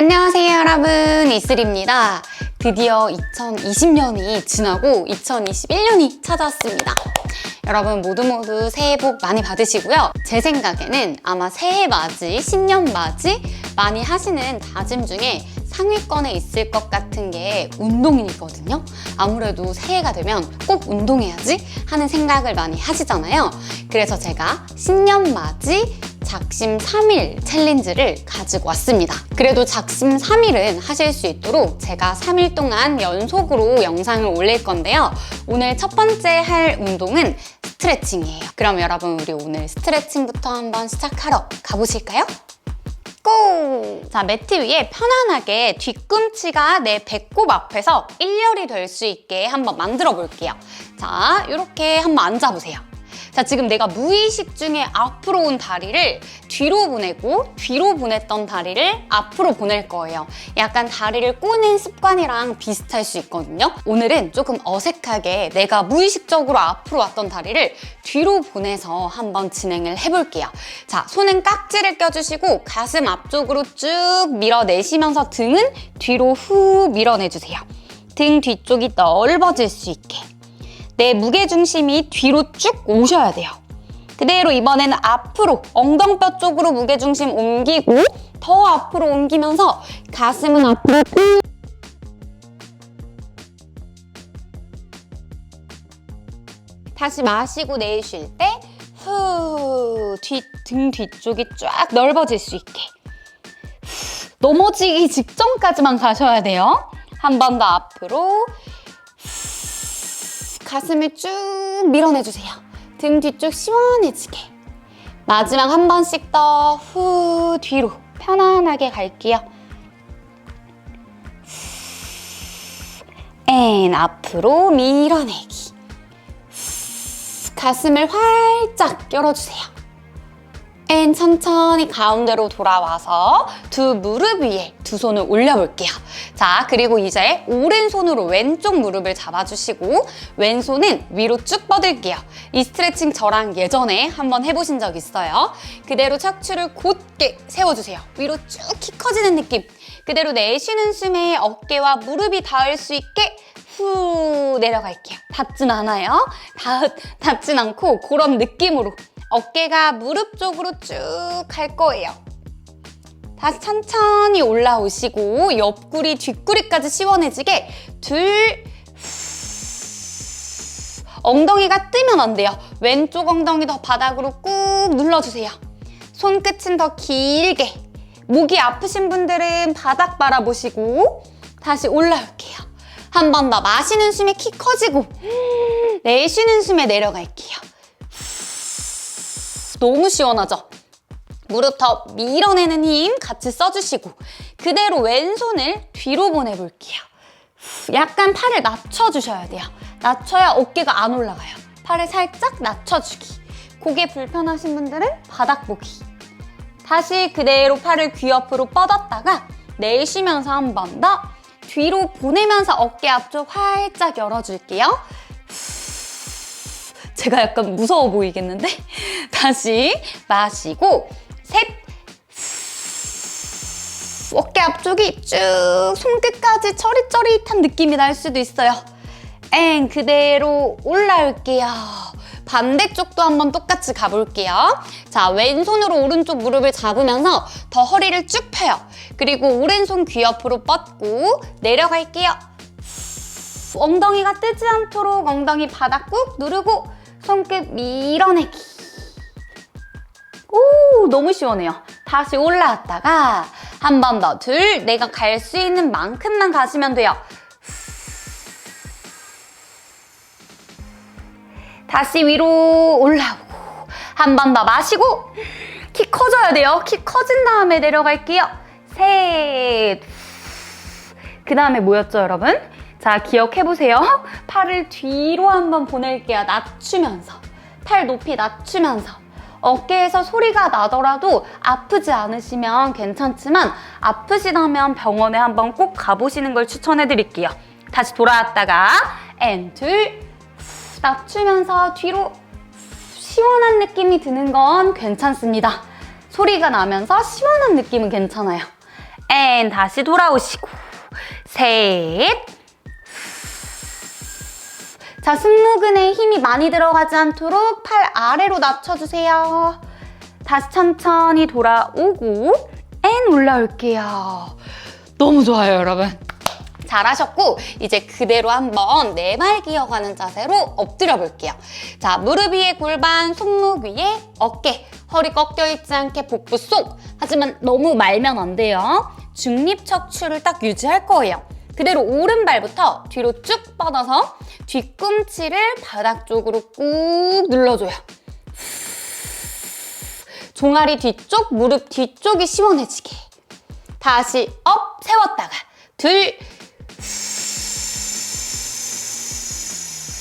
안녕하세요 여러분 이슬입니다. 드디어 2020년이 지나고 2021년이 찾아왔습니다. 여러분 모두 모두 새해 복 많이 받으시고요. 제 생각에는 아마 새해 맞이, 신년 맞이 많이 하시는 다짐 중에 상위권에 있을 것 같은 게 운동이거든요. 아무래도 새해가 되면 꼭 운동해야지 하는 생각을 많이 하시잖아요. 그래서 제가 신년 맞이 작심 3일 챌린지를 가지고 왔습니다. 그래도 작심 3일은 하실 수 있도록 제가 3일 동안 연속으로 영상을 올릴 건데요. 오늘 첫 번째 할 운동은 스트레칭이에요. 그럼 여러분 우리 오늘 스트레칭부터 한번 시작하러 가보실까요? 고! 자, 매트 위에 편안하게 뒤꿈치가 내 배꼽 앞에서 일렬이 될 수 있게 한번 만들어 볼게요. 자, 이렇게 한번 앉아보세요. 자, 지금 내가 무의식 중에 앞으로 온 다리를 뒤로 보내고 뒤로 보냈던 다리를 앞으로 보낼 거예요. 약간 다리를 꼬는 습관이랑 비슷할 수 있거든요. 오늘은 조금 어색하게 내가 무의식적으로 앞으로 왔던 다리를 뒤로 보내서 한번 진행을 해볼게요. 자, 손은 깍지를 껴주시고 가슴 앞쪽으로 쭉 밀어내시면서 등은 뒤로 후 밀어내주세요. 등 뒤쪽이 넓어질 수 있게. 내 무게중심이 뒤로 쭉 오셔야 돼요. 그대로 이번에는 앞으로 엉덩뼈 쪽으로 무게중심 옮기고 더 앞으로 옮기면서 가슴은 앞으로 쭉 다시 마시고 내쉴 때 후, 뒤, 등 뒤쪽이 쫙 넓어질 수 있게 후, 넘어지기 직전까지만 가셔야 돼요. 한 번 더 앞으로 가슴을 쭉 밀어내주세요. 등 뒤쪽 시원해지게. 마지막 한 번씩 더 후 뒤로 편안하게 갈게요. 앤 앞으로 밀어내기. 가슴을 활짝 열어주세요. 앤 천천히 가운데로 돌아와서 두 무릎 위에 두 손을 올려볼게요. 자, 그리고 이제 오른손으로 왼쪽 무릎을 잡아주시고 왼손은 위로 쭉 뻗을게요. 이 스트레칭 저랑 예전에 한번 해보신 적 있어요. 그대로 척추를 곧게 세워주세요. 위로 쭉 키 커지는 느낌. 그대로 내쉬는 숨에 어깨와 무릎이 닿을 수 있게 후 내려갈게요. 닿진 않아요. 닿, 닿진 않고 그런 느낌으로 어깨가 무릎 쪽으로 쭉 갈 거예요. 다시 천천히 올라오시고 옆구리, 뒷구리까지 시원해지게 둘, 후. 엉덩이가 뜨면 안 돼요. 왼쪽 엉덩이 더 바닥으로 꾹 눌러주세요. 손끝은 더 길게. 목이 아프신 분들은 바닥 바라보시고 다시 올라올게요. 한 번 더 마시는 숨에 키 커지고 내쉬는 숨에 내려갈게요. 너무 시원하죠? 무릎 더 밀어내는 힘 같이 써주시고 그대로 왼손을 뒤로 보내볼게요. 약간 팔을 낮춰주셔야 돼요. 낮춰야 어깨가 안 올라가요. 팔을 살짝 낮춰주기. 고개 불편하신 분들은 바닥 보기. 다시 그대로 팔을 귀 옆으로 뻗었다가 내쉬면서 한 번 더 뒤로 보내면서 어깨 앞쪽 활짝 열어줄게요. 제가 약간 무서워 보이겠는데? 다시 마시고 셋 어깨 앞쪽이 쭉 손끝까지 처릿처릿한 느낌이 날 수도 있어요. 엥 그대로 올라올게요. 반대쪽도 한번 똑같이 가볼게요. 자, 왼손으로 오른쪽 무릎을 잡으면서 더 허리를 쭉 펴요. 그리고 오른손 귀 옆으로 뻗고 내려갈게요. 엉덩이가 뜨지 않도록 엉덩이 바닥 꾹 누르고 손끝 밀어내기. 오, 너무 시원해요. 다시 올라왔다가 한 번 더 둘, 내가 갈 수 있는 만큼만 가시면 돼요. 다시 위로 올라오고 한 번 더 마시고 키 커져야 돼요. 키 커진 다음에 내려갈게요. 셋. 그 다음에 뭐였죠, 여러분? 자, 기억해보세요. 팔을 뒤로 한번 보낼게요. 낮추면서. 팔 높이 낮추면서. 어깨에서 소리가 나더라도 아프지 않으시면 괜찮지만 아프시다면 병원에 한번 꼭 가보시는 걸 추천해 드릴게요. 다시 돌아왔다가 앤 둘. 낮추면서 뒤로 시원한 느낌이 드는 건 괜찮습니다. 소리가 나면서 시원한 느낌은 괜찮아요. 앤 다시 돌아오시고 셋. 자, 승모근에 힘이 많이 들어가지 않도록 팔 아래로 낮춰주세요. 다시 천천히 돌아오고 앤 올라올게요. 너무 좋아요, 여러분. 잘하셨고 이제 그대로 한번 네발 기어가는 자세로 엎드려 볼게요. 자, 무릎 위에 골반, 손목 위에 어깨, 허리 꺾여 있지 않게 복부 속. 하지만 너무 말면 안 돼요. 중립 척추를 딱 유지할 거예요. 그대로 오른발부터 뒤로 쭉 뻗어서 뒤꿈치를 바닥 쪽으로 꾹 눌러줘요. 종아리 뒤쪽, 무릎 뒤쪽이 시원해지게. 다시 업 세웠다가 둘.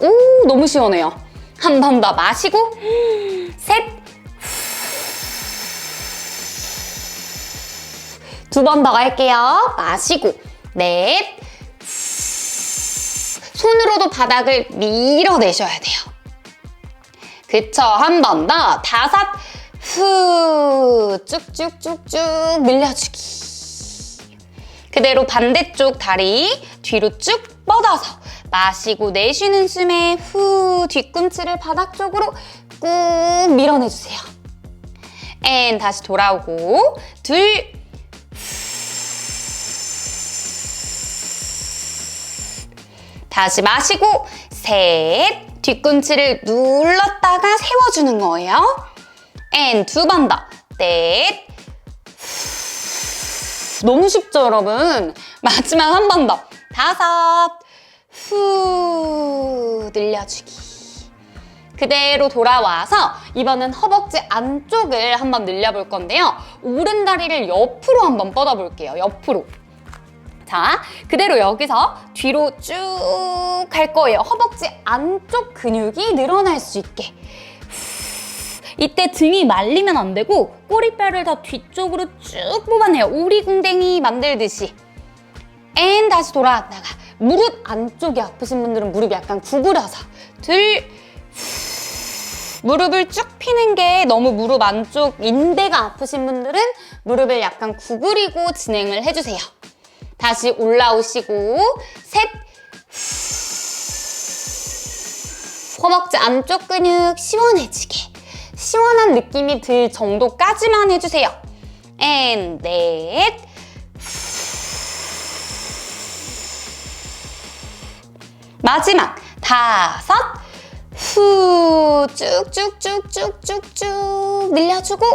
오, 너무 시원해요. 한 번 더 마시고 셋. 두 번 더 갈게요. 마시고 넷. 손으로도 바닥을 밀어내셔야 돼요. 그쵸. 한 번 더. 다섯. 후. 쭉쭉쭉쭉 늘려주기. 그대로 반대쪽 다리 뒤로 쭉 뻗어서 마시고 내쉬는 숨에 후 뒤꿈치를 바닥 쪽으로 꾹 밀어내주세요. 앤 다시 돌아오고 둘 다시 마시고 셋 뒤꿈치를 눌렀다가 세워주는 거예요. 앤 두 번 더. 넷 너무 쉽죠, 여러분? 마지막 한 번 더. 다섯. 후. 늘려주기. 그대로 돌아와서 이번엔 허벅지 안쪽을 한번 늘려볼 건데요. 오른 다리를 옆으로 한번 뻗어볼게요. 옆으로. 자, 그대로 여기서 뒤로 쭉 갈 거예요. 허벅지 안쪽 근육이 늘어날 수 있게. 이때 등이 말리면 안 되고 꼬리뼈를 더 뒤쪽으로 쭉 뽑아내요. 오리궁뎅이 만들듯이. 앤 다시 돌아왔다가 무릎 안쪽이 아프신 분들은 무릎 약간 구부려서 둘 무릎을 쭉 피는 게 너무 무릎 안쪽 인대가 아프신 분들은 무릎을 약간 구부리고 진행을 해주세요. 다시 올라오시고 셋 허벅지 안쪽 근육 시원해지게 시원한 느낌이 들 정도까지만 해주세요. 앤 넷. 마지막 다섯. 후 쭉쭉쭉쭉쭉쭉 늘려주고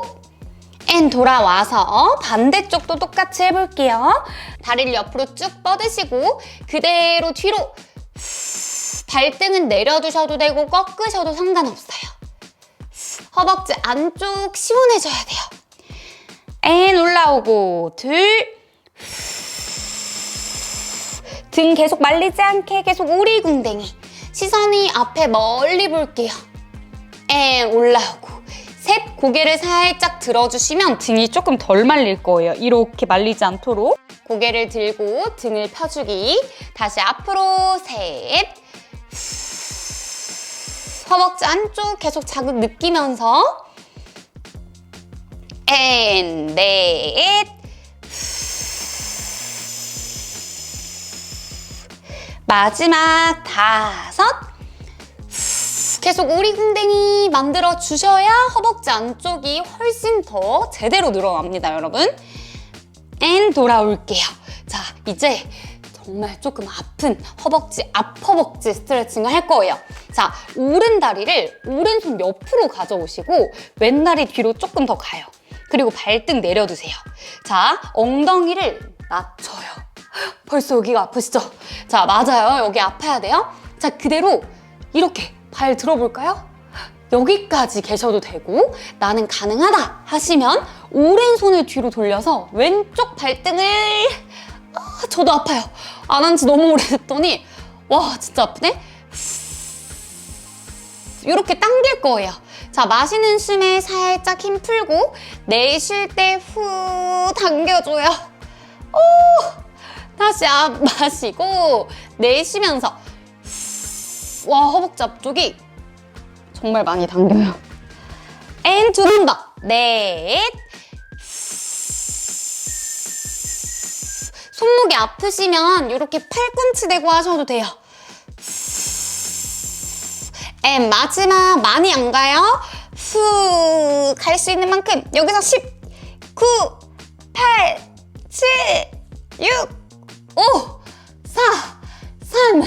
앤 돌아와서 반대쪽도 똑같이 해볼게요. 다리를 옆으로 쭉 뻗으시고 그대로 뒤로 발등은 내려두셔도 되고 꺾으셔도 상관없어요. 허벅지 안쪽 시원해져야 돼요. 앤 올라오고 둘. 등 계속 말리지 않게 계속 오리궁뎅이. 시선이 앞에 멀리 볼게요. 앤 올라오고 셋. 고개를 살짝 들어주시면 등이 조금 덜 말릴 거예요. 이렇게 말리지 않도록. 고개를 들고 등을 펴주기. 다시 앞으로 셋. 허벅지 안쪽 계속 자극 느끼면서 앤, 넷 마지막 다섯 계속 오리궁뎅이 만들어 주셔야 허벅지 안쪽이 훨씬 더 제대로 늘어납니다, 여러분. 앤 돌아올게요. 자, 이제 정말 조금 아픈 허벅지, 앞허벅지 스트레칭을 할 거예요. 자, 오른 다리를 오른손 옆으로 가져오시고 왼다리 뒤로 조금 더 가요. 그리고 발등 내려두세요. 자, 엉덩이를 낮춰요. 벌써 여기가 아프시죠? 자, 맞아요. 여기 아파야 돼요. 자, 그대로 이렇게 발 들어볼까요? 여기까지 계셔도 되고 나는 가능하다 하시면 오른손을 뒤로 돌려서 왼쪽 발등을 아, 저도 아파요. 안 한 지 너무 오래됐더니 와 진짜 아프네. 이렇게 당길 거예요. 자 마시는 숨에 살짝 힘 풀고 내쉴 때 후 당겨줘요. 오 다시 안 마시고 내쉬면서 와 허벅지 앞쪽이 정말 많이 당겨요. 앤두 번 더. 넷. 손목이 아프시면 이렇게 팔꿈치 대고 하셔도 돼요. 앤 마지막 많이 안 가요? 후, 갈 수 있는 만큼 여기서 10, 9, 8, 7, 6, 5, 4, 3,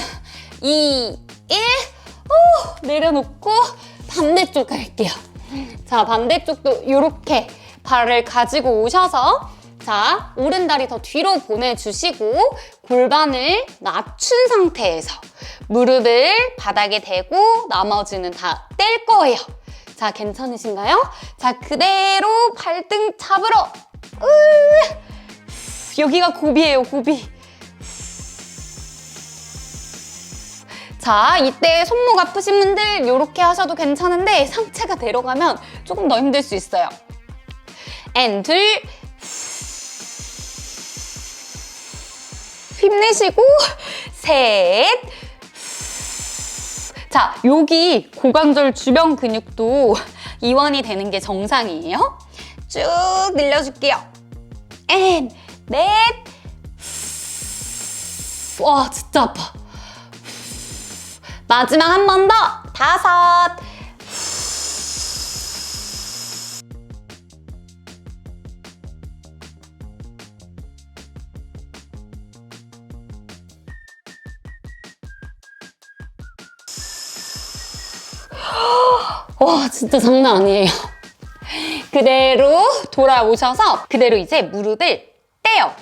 2, 1. 오, 내려놓고 반대쪽 갈게요. 자, 반대쪽도 이렇게 발을 가지고 오셔서 자, 오른다리 더 뒤로 보내주시고 골반을 낮춘 상태에서 무릎을 바닥에 대고 나머지는 다 뗄 거예요. 자, 괜찮으신가요? 자, 그대로 발등 잡으러. 으, 여기가 고비예요, 고비. 자, 이때 손목 아프신 분들 이렇게 하셔도 괜찮은데 상체가 내려가면 조금 더 힘들 수 있어요. 앤 둘. 힘내시고 셋. 자, 여기 고관절 주변 근육도 이완이 되는 게 정상이에요. 쭉 늘려줄게요. 앤 넷. 와, 진짜 아파. 마지막 한 번 더. 다섯. 와, 진짜 장난 아니에요. 그대로 돌아오셔서 그대로 이제 무릎을 떼요.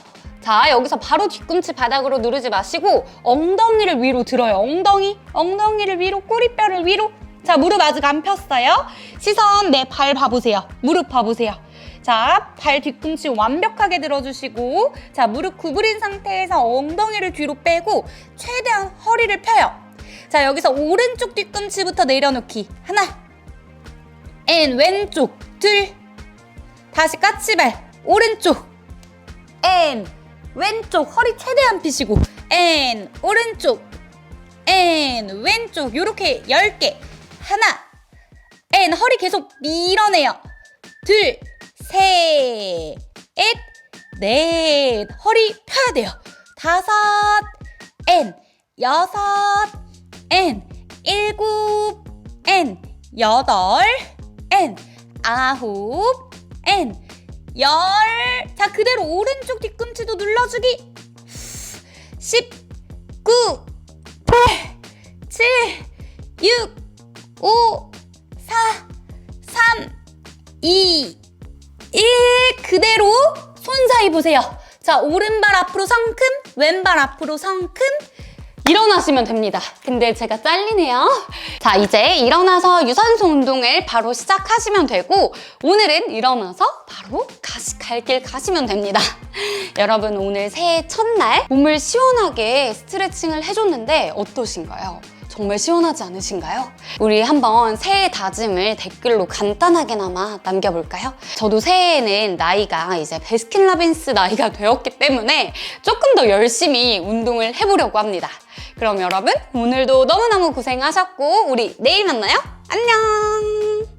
자, 여기서 바로 뒤꿈치 바닥으로 누르지 마시고 엉덩이를 위로 들어요. 엉덩이, 엉덩이를 위로, 꼬리뼈를 위로. 자, 무릎 아직 안 폈어요. 시선 내 발 봐보세요. 무릎 봐보세요. 자, 발 뒤꿈치 완벽하게 들어주시고 자, 무릎 구부린 상태에서 엉덩이를 뒤로 빼고 최대한 허리를 펴요. 자, 여기서 오른쪽 뒤꿈치부터 내려놓기. 하나, 앤 왼쪽 둘 다시 까치발 오른쪽 앤 왼쪽 허리 최대한 펴시고 앤 오른쪽 앤 왼쪽 요렇게 10개. 하나. 앤 허리 계속 밀어내요. 둘셋넷넷 허리 펴야 돼요. 다섯 앤 여섯 앤 일곱 앤 여덟 앤 아홉 앤 열. 자, 그대로 오른쪽 뒤꿈치도 눌러주기. 10, 9, 8, 7, 6, 5, 4, 3, 2, 1. 그대로 손 사이 보세요. 자, 오른발 앞으로 성큼, 왼발 앞으로 성큼. 일어나시면 됩니다. 근데 제가 잘리네요. 자, 이제 일어나서 유산소 운동을 바로 시작하시면 되고, 오늘은 일어나서 바로 갈 길 가시면 됩니다. 여러분, 오늘 새해 첫날 몸을 시원하게 스트레칭을 해줬는데 어떠신가요? 정말 시원하지 않으신가요? 우리 한번 새해 다짐을 댓글로 간단하게나마 남겨볼까요? 저도 새해에는 나이가 이제 베스킨라빈스 나이가 되었기 때문에 조금 더 열심히 운동을 해보려고 합니다. 그럼 여러분 오늘도 너무너무 고생하셨고 우리 내일 만나요. 안녕!